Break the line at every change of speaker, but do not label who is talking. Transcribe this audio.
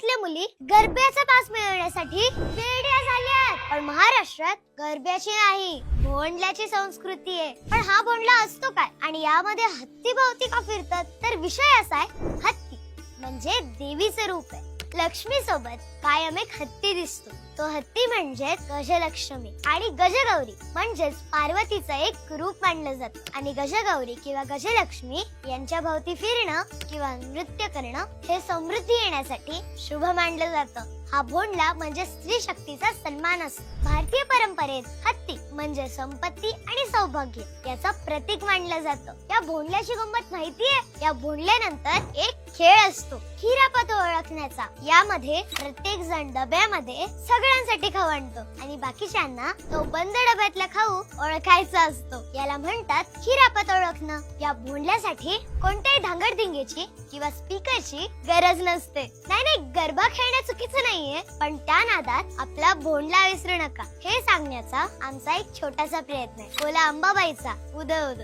राज्यातल्या मुली गरब्याचा पास मिळवण्यासाठी वेड्या झाल्यात. पण महाराष्ट्रात गरब्याची नाही भोंडल्याची संस्कृती आहे. पण हा भोंडला असतो काय? आणि यामध्ये हत्ती भोवती का फिरतात? तर विषय असा आहे हत्ती. म्हणजे देवीचे रूप आहे. लक्ष्मी सोबत कायम एक हत्ती दिसतो. तो हत्ती म्हणजे गजलक्ष्मी आणि गजगौरी म्हणजेच पार्वतीचं एक रूप मानलं जातं. आणि गजगौरी किंवा गजलक्ष्मी यांच्या भोवती फिरणं किंवा नृत्य करणं हे समृद्धी येण्यासाठी शुभ मानलं जातं. हा भोंडला म्हणजे स्त्री शक्तीचा सन्मान असतो. भारतीय परंपरेत हत्ती म्हणजे संपत्ती आणि सौभाग्य याचा प्रतीक मानलं जातं. या भोंडल्याची गंमत माहितीये? या भोंडल्यानंतर एक खेळ असतो खिरापत ओळखण्याचा यामध्ये प्रत्येक जण डब्यामध्ये सगळ्यांसाठी खाऊ आणतो. आणि बाकीच्यांना तो बंद डब्यातला खाऊ ओळखायचा असतो. याला म्हणतात खिरापत ओळखणं या भोंडल्यासाठी कोणत्याही धांगडधिंगेची किंवा स्पीकरची गरज नसते. नाही नाही गरबा खेळणं चुकीचं नाहीये. पण त्या नादात आपला भोंडला विसरू नका. हे सांगण्याचा आमचा एक छोटासा प्रयत्न आहे. बोला अंबाबाईचा. उद उद